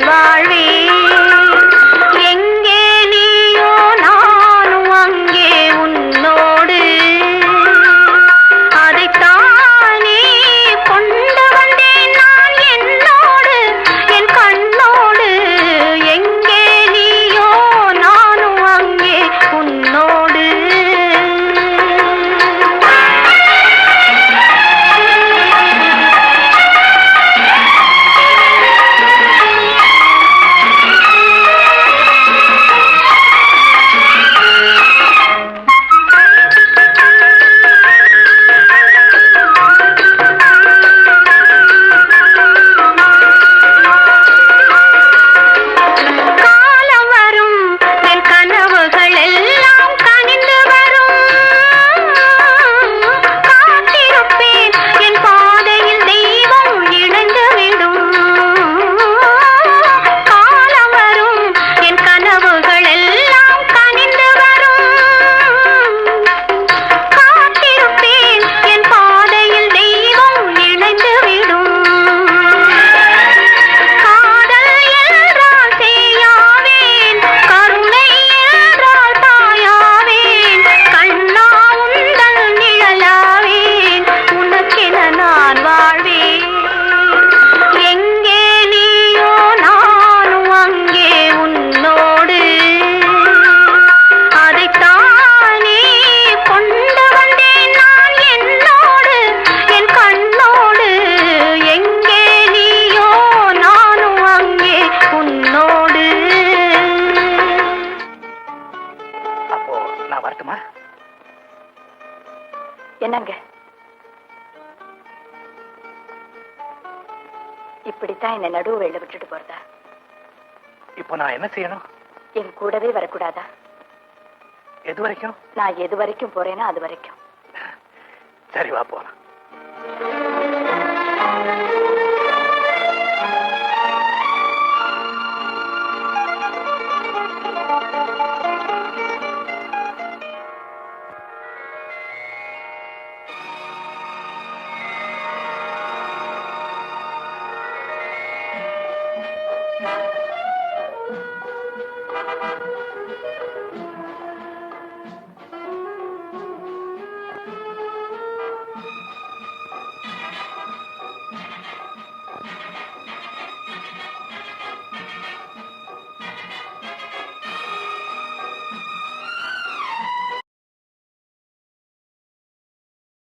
Bye. என்னங்க? இப்படித்தான் என்ன நடுவு வெளில விட்டுட்டு போறதா? இப்போ நான் என்ன செய்யணும்? என் கூடவே வரக்கூடாதா? எது வரைக்கும்? நான் எது வரைக்கும் போறேனோ அது வரைக்கும். சரி வா போலாம்.